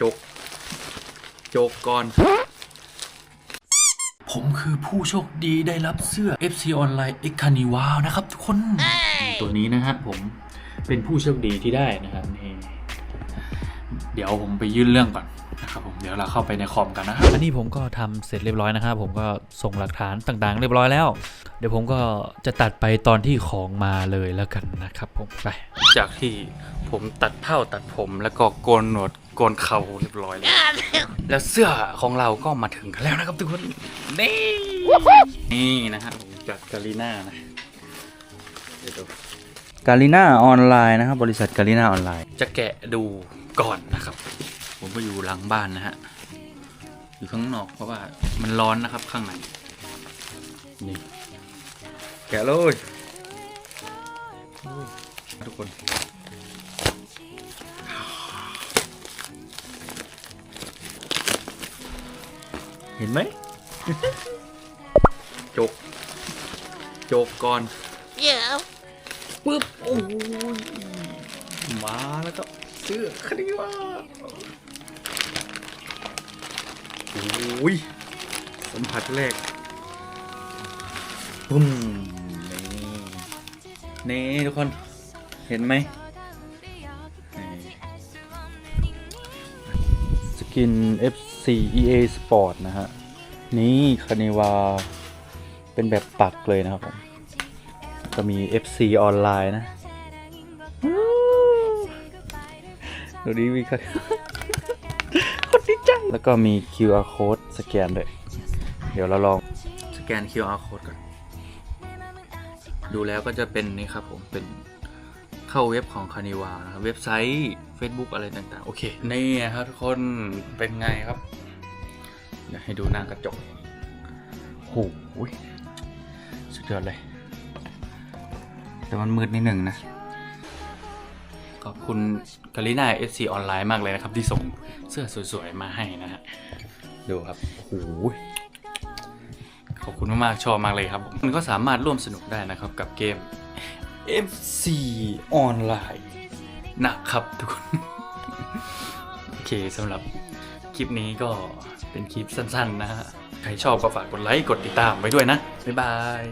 จก จกก่อน ผมคือผู้โชคดีได้รับเสื้อ FC Online X c a r n i v a l นะครับทุกคน ตัวนี้นะฮะผมเป็นผู้โชคดีที่ได้นะครับนี่เดี๋ยวผมไปยื่นเรื่องก่อนนะครับผมเดี๋ยวเราเข้าไปในคอมกันนะครับอันนี้ผมก็ทำเสร็จเรียบร้อยนะครับผมก็ส่งหลักฐานต่างๆ เรียบร้อยแล้ว เดี๋ยวผมก็จะตัดไปตอนที่ของมาเลยแล้วกันนะครับผมไปจากที่ผมตัดเผ้าตัดผมแล้วก็โกนหนวด โกนเข่าเรียบร้อยแล้วแล้วเสื้อของเราก็มาถึงกันแล้วนะครับทุกคน นี่นี่นะฮะผมจากกาลีน่านะเดี๋ยวดูกาลิน่าออนไลน์นะครับ บริษัทกาลิน่าออนไลน์ จะแกะดูก่อนนะครับ ผมก็อยู่หลังบ้านนะฮะ อยู่ข้างนอกเพราะว่ามันร้อนนะครับข้างในนี่ แกะเลยทุกคน ห็นไหมจก จกก่อน Yeah. ปึ๊บโอ้ยมาแล้วก็เสื้อคดีว่าโอ้ยสัมผัสแรกปุ้มนี่นี่ทุกคนเห็นไหม กิน FC EA Sport นะฮะ นี่คานิวา เป็นแบบปักเลยนะครับผมก็มี FC ออนไลน์นะดูดีมีคนคนดีจัง แล้วก็มี QR code สแกนด้วย เดี๋ยวเราลองสแกน QR code ก่อน ดูแล้วก็จะเป็นนี่ครับผมเป็น เข้าเว็บของคานิวานะครับเว็บไซต์ Facebook อะไรต่างๆ โอเคนี่ครับทุกคนเป็นไงครับเดี๋ยวให้ดูหน้ากระจกโอ้โหสุดยอดเลย แต่มันมืดนิดหนึ่งนะ ขอบคุณกาลิน่า SC ออนไลน์มากเลยนะครับ ที่ส่งเสื้อสวยๆ มาให้นะฮะ ดูครับ โอ้โหขอบคุณมากๆชอบมากเลยครับ มันก็สามารถร่วมสนุกได้นะครับกับเกม FC ออนไลน์นะครับทุกคน โอเคสำหรับคลิปนี้ก็เป็นคลิปสั้นๆนะฮะ ใครชอบก็ฝากกดไลค์ กดติดตามไว้ด้วยนะ บ๊ายบาย